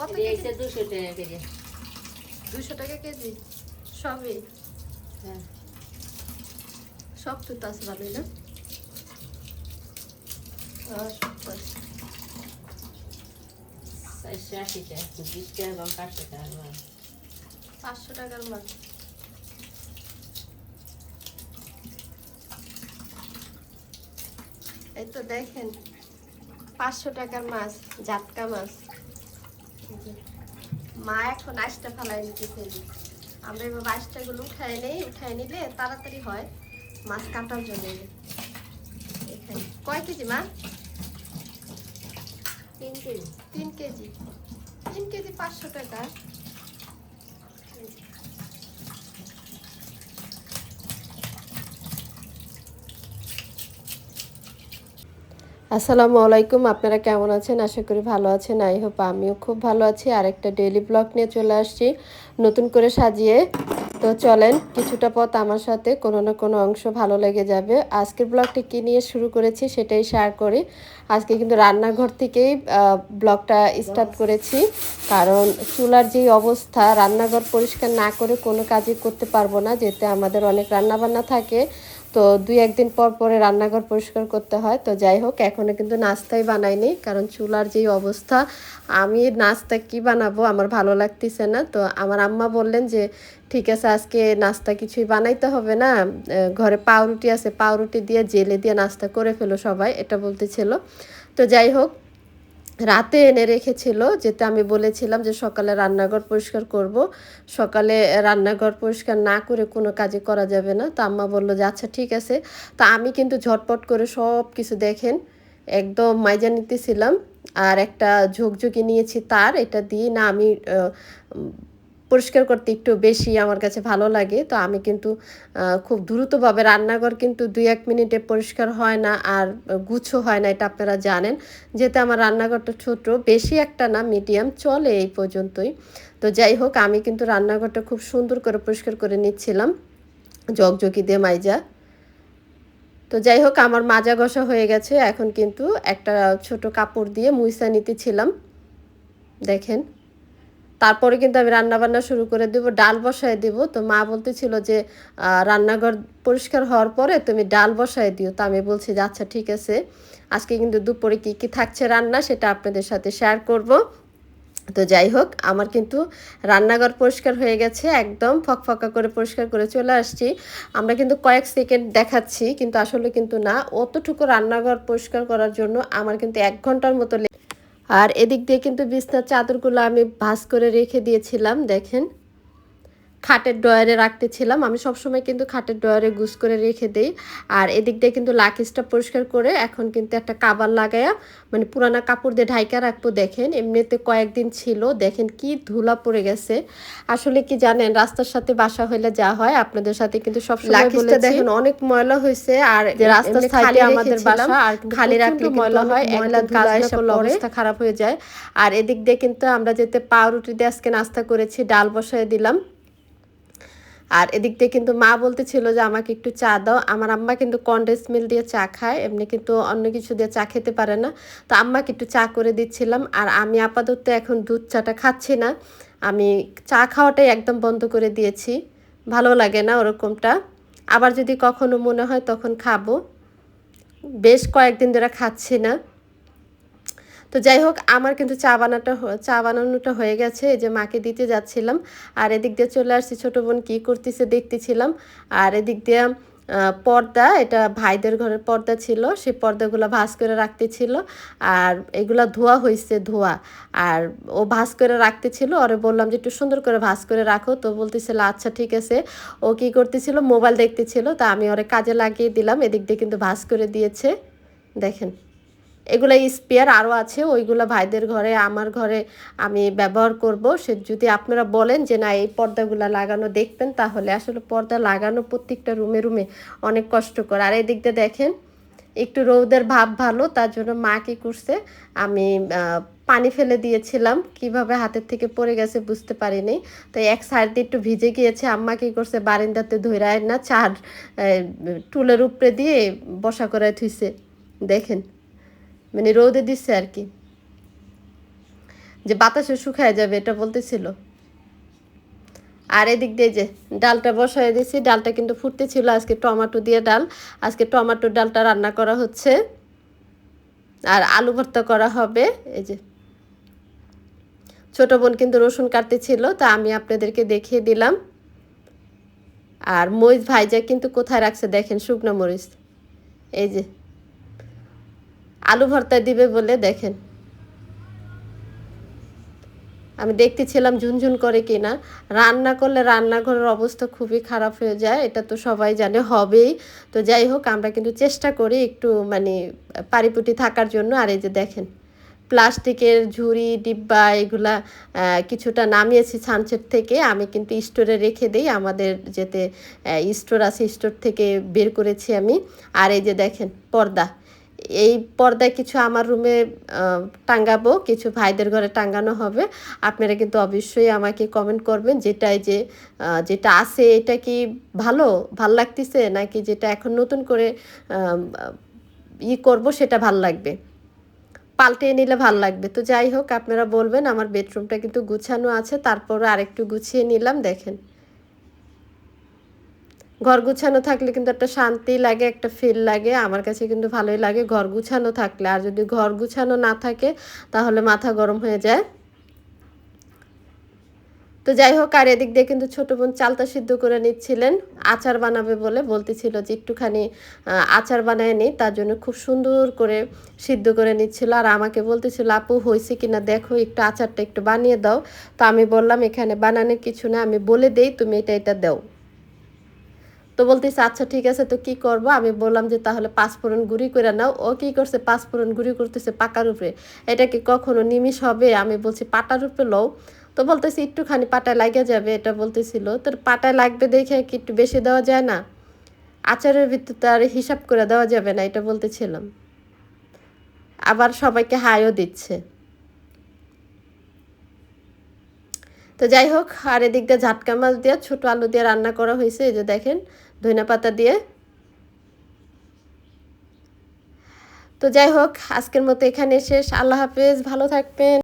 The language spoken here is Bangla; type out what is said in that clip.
কত দুশো টাকা কেজি। দুশো টাকা কেজি? সবই? হ্যাঁ। সব তো তাস না? পাঁচশো টাকার মাছ এই তো দেখেন পাঁচশো টাকার মাছ জাটকা মাছ। মা এখন আইসটা ফেলাই নিতেছে আমরা এবার আইসটাগুলো উঠাই নেই উঠাই নিলে তাড়াতাড়ি হয়। মাছ কাটার জন্য। এখানে। কয় কেজি মা? তিন কেজি। তিন কেজি। তিন কেজি পাঁচশো টাকা। আসসালামু আলাইকুম, আপনারা কেমন আছেন? আশা করি ভালো আছেন। আই হোপ আমিও খুব ভালো আছি। আর একটা ডেইলি ব্লগ নিয়ে চলে আসছি, নতুন করে সাজিয়ে। তো চলেন, কিছুটা পথ আমার সাথে, কোনো না কোনো অংশ ভালো লেগে যাবে। আজকের ব্লগটি কী নিয়ে শুরু করেছি সেটাই শেয়ার করি। আজকে কিন্তু রান্নাঘর থেকেই ব্লগটা স্টার্ট করেছি। কারণ চুলার যেই অবস্থা, রান্নাঘর পরিষ্কার না করে কোনো কাজই করতে পারব না, যেতে আমাদের অনেক রান্নাবান্না থাকে। তো দুই একদিন পর পরে রান্নাঘর পরিষ্কার করতে হয়। তো যাই হোক এখনও কিন্তু নাস্তাই বানাইনি, কারণ চুলার যেই অবস্থা, আমি নাস্তা কি বানাবো আমার ভালো লাগতেছে না। তো আমার আম্মা বললেন যে, ঠিক আছে, আজকে নাস্তা কিছুই বানাইতে হবে না ঘরে পাউরুটি আছে, পাউরুটি দিয়ে জেলে দিয়ে নাস্তা করে ফেলো সবাই, এটা বলতেছিল। তো যাই হোক রাতে এনে রেখেছিল, যেটা আমি বলেছিলাম যে সকালে রান্নাঘর পরিষ্কার করব। সকালে রান্নাঘর পরিষ্কার না করে কোনো কাজে করা যাবে না। তা আম্মা বলল যে আচ্ছা ঠিক আছে। তা আমি কিন্তু ঝটপট করে সব কিছু দেখেন, একদম মাইজা নিতেছিলাম। আর একটা ঝোঁকঝুঁকি নিয়েছি তার, এটা দিয়ে না আমি পরিষ্কার করতে একটু বেশি আমার কাছে ভালো লাগে। তো আমি কিন্তু খুব দ্রুতভাবে রান্নাঘর কিন্তু দুই এক মিনিটে পরিষ্কার হয় না আর গুছো হয় না, এটা আপনারা জানেন। যেহেতু আমার রান্নাঘরটা ছোট, বেশি একটা না মিডিয়াম চলে এই পর্যন্তই। তো যাই হোক, আমি কিন্তু রান্নাঘরটা খুব সুন্দর করে পরিষ্কার করে নিচ্ছিলাম। জগজগি দিয়ে মাইজা। তো যাই হোক, আমার মাজা ঘষা হয়ে গেছে। এখন কিন্তু একটা ছোট কাপড় দিয়ে মুইসা নিতেছিলাম। দেখেন। তারপরে কিন্তু আমি রান্না বান্না শুরু করে দেব, ডাল বসায় দেব। তো মা বলতেছিল যে রান্নাঘর পরিষ্কার হওয়ার পরে তুমি ডাল বসায় দিও। তো আমি বলছি যে আচ্ছা ঠিক আছে। আজকে কিন্তু দুপুরে কি কি থাকছে রান্না সেটা আপনাদের সাথে শেয়ার করব। তো যাই হোক, আমার কিন্তু রান্নাঘর পরিষ্কার হয়ে গেছে, একদম ফকফকা করে পরিষ্কার করে চলে আসছি। আমরা কিন্তু কয়েক সেকেন্ড দেখাচ্ছি, কিন্তু আসলে কিন্তু না, অতটুকু রান্নাঘর পরিষ্কার করার জন্য আমার কিন্তু এক ঘণ্টার মতো আর এদিক দিয়ে কিন্তু বিছনার চাদরগুলো আমি ভাঁজ করে রেখে দিয়েছিলাম দেখেন। খাটের ডয়ারে রাখতেছিলাম। আমি সবসময় কিন্তু খাটের ডয়ারে গুছ করে রেখে দেই। আর এদিক দিয়ে কিন্তু লাকিসটা পরিষ্কার করে এখন কিন্তু একটা কাবার লাগায়া মানে পুরানা কাপড় দিয়ে ঢাইকা রাখব। দেখেন এমনিতে কয়েকদিন ছিল। দেখেন কি ধুলা পড়ে গেছে। আসলে কি জানেন রাস্তার সাথে বাসা হইলে যা হয় আপনাদের সাথে কিন্তু সব লাকিসটা দেখেন অনেক ময়লা হয়েছে আর যে রাস্তার সাইডে আমাদের বাসা আর খালি রাখলে ময়লা হয়। ময়লা করলে অবস্থা খারাপ হয়ে যায়। আর এদিক দিয়ে কিন্তু আমরা যেতে পাউরুটি দিয়ে আজকে নাস্তা করেছি ডাল বসায় দিলাম। আর এদিক দিয়ে কিন্তু মা বলতেছিল যে, আমাকে একটু চা দাও। আমার আম্মা কিন্তু কন্ডেন্স মিল দিয়ে চা খায়, এমনি কিন্তু অন্য কিছু দিয়ে চা খেতে পারে না। তো আম্মাকে একটু চা করে দিচ্ছিলাম আর আমি আপাতত এখন দুধ চাটা খাচ্ছি না। আমি চা খাওয়াটাই একদম বন্ধ করে দিয়েছি। ভালো লাগে না ওরকমটা। আবার যদি কখনো মনে হয় তখন খাব। বেশ কয়েকদিন ধরে খাচ্ছি না। তো যাই হোক আমার কিন্তু চা বানাটা চা বানানোটা হয়ে গেছে। এই যে মাকে দিতে যাচ্ছিলাম। আর এদিক দিয়ে চলে আসছি, ছোটো বোন কী করতেছে দেখতেছিলাম। আর এদিক দিয়ে পর্দা, এটা ভাইদের ঘরের পর্দা ছিল। সেই পর্দাগুলো ভাঁজ করে রাখতেছিল। আর এগুলা ধোয়া হয়েছে ধোয়া। আর ও ভাঁজ করে রাখতেছিল। ওরে বললাম যে, একটু সুন্দর করে ভাঁজ করে রাখো। তো বলতেছিল আচ্ছা ঠিক আছে। ও কি করতেছিল? মোবাইল দেখতেছিল। তা আমি ওরে কাজে লাগিয়ে দিলাম। এদিক দিয়ে কিন্তু ভাঁজ করে দিয়েছে। দেখেন। এগুলো স্পেয়ার আরও আছে, ওইগুলো ভাইদের ঘরে, আমার ঘরে আমি ব্যবহার করব। সে যদি আপনারা বলেন যে, না, এই পর্দাগুলো লাগানো দেখবেন, তাহলে আসলে পর্দা লাগানো প্রত্যেকটা রুমে রুমে অনেক কষ্টকর। আর এদিক দিয়ে দেখেন, একটু রৌদের ভাব ভালো, তার জন্য মা কী করছে, আমি পানি ফেলে দিয়েছিলাম, কীভাবে হাতের থেকে পড়ে গেছে বুঝতে পারিনি। তো এক সাইড দিয়ে একটু ভিজে গিয়েছে, আম্মা কী করছে, বারিন্দাতে ধৈরায় না, চার টুলের উপরে দিয়ে বসা করে থুইছে। দেখেন মানে রোদে দিচ্ছে আর কি। যে বাতাসে শুকায় যাবে এটা বলতেছিল। আর এদিক দিয়ে যে ডালটা বসায় দিয়েছি, ডালটা কিন্তু ফুটতেছিল। আজকে টমেটো দিয়ে ডাল। আজকে টমেটোর ডালটা রান্না করা হচ্ছে। আর আলু ভর্তা করা হবে। এই যে ছোট বোন কিন্তু রসুন কাটতেছিল, তা আমি আপনাদেরকে দেখিয়ে দিলাম। আর মরিচ ভাইজা কিন্তু কোথায় রাখছে দেখেন শুকনো মরিচ। এই যে আলু ভর্তা দিবে বলে দেখেন। আমি দেখতেছিলাম ঝুনঝুন করে কিনা। রান্না করলে রান্নাঘরের অবস্থা খুবই খারাপ হয়ে যায়, এটা তো সবাই জানে, হবেই। তো যাই হোক, আমরা কিন্তু চেষ্টা করি একটু মানে পারিপুটি থাকার জন্য। আর এই যে দেখেন, প্লাস্টিকের ঝুড়ি, ডিব্বা, এগুলা কিছুটা নামিয়েছি ছানচের থেকে। আমি কিন্তু স্টোরে রেখে দিই, আমাদের যেতে স্টোর আছে, স্টোর থেকে বের করেছি আমি। আর এই যে দেখেন, পর্দা। এই পর্দায় কিছু আমার রুমে টাঙ্গাবো কিছু ভাইদের ঘরে টাঙ্গানো হবে। আপনারা কিন্তু অবশ্যই আমাকে কমেন্ট করবেন যেটাই যে যেটা আছে এটা কি ভালো, ভালো লাগতেছে নাকি যেটা এখন নতুন করে ই করব সেটা ভালো লাগবে। পাল্টে নিলে ভালো লাগবে। তো যাই হোক, আপনারা বলবেন আমার বেডরুমটা কিন্তু গুছানো আছে তারপরে আরেকটু গুছিয়ে নিলাম, দেখেন। ঘর গুছানো থাকলে কিন্তু একটা শান্তি লাগে, একটা ফিল লাগে। আমার কাছে কিন্তু ভালোই লাগে ঘর গুছানো থাকলে। আর যদি ঘর গুছানো না থাকে, তাহলে মাথা গরম হয়ে যায়। তো যাই হোক, আর এদিক দিয়ে কিন্তু ছোট বোন চালতা সিদ্ধ করে নিচ্ছিলেন। আচার বানাবে বলে বলতেছিল যে একটুখানি আচার বানায় নি। তার জন্য খুব সুন্দর করে সিদ্ধ করে নিচ্ছিল। আর আমাকে বলতেছিল, আপু, হয়েছে কিনা? দেখো, একটু আচারটা একটু বানিয়ে দাও। তো আমি বললাম, এখানে বানানোর কিছু না আমি বলে দেই, তুমি এটা এটা দাও। তো বলতেছে আচ্ছা ঠিক আছে, তো কি করব? আমি বললাম যে, তাহলে পাঁচফোড়ন গুঁড়ি করে নাও। ও কি করছে পাঁচফোড়ন গুঁড়ি করতেছে পাকার উপরে। এটা কি কখনো নিমিষ হবে? আমি বলছি, পাটার উপরে লও। তো বলতেছি, একটুখানি পাটায় লাগে যাবে। এটা বলতেছিল। তোর পাটায় লাগবে দেখে কি একটু বেশি দেওয়া যায় না? আচারের ভিতর তো আর হিসাব করে দেওয়া যাবে না, এটা বলতেছিলাম। আবার সবাইকে হাইও দিচ্ছে। তো যাই হোক, আর এদিক দিয়ে ঝাটকা মাছ দিয়ে, ছোট আলু দিয়ে রান্না করা হয়েছে, এই যে দেখেন ধনে পাতা দিয়ে। তো যাই হোক, আজকের মতো এখানে শেষ। আল্লাহ হাফেজ, ভালো থাকবেন।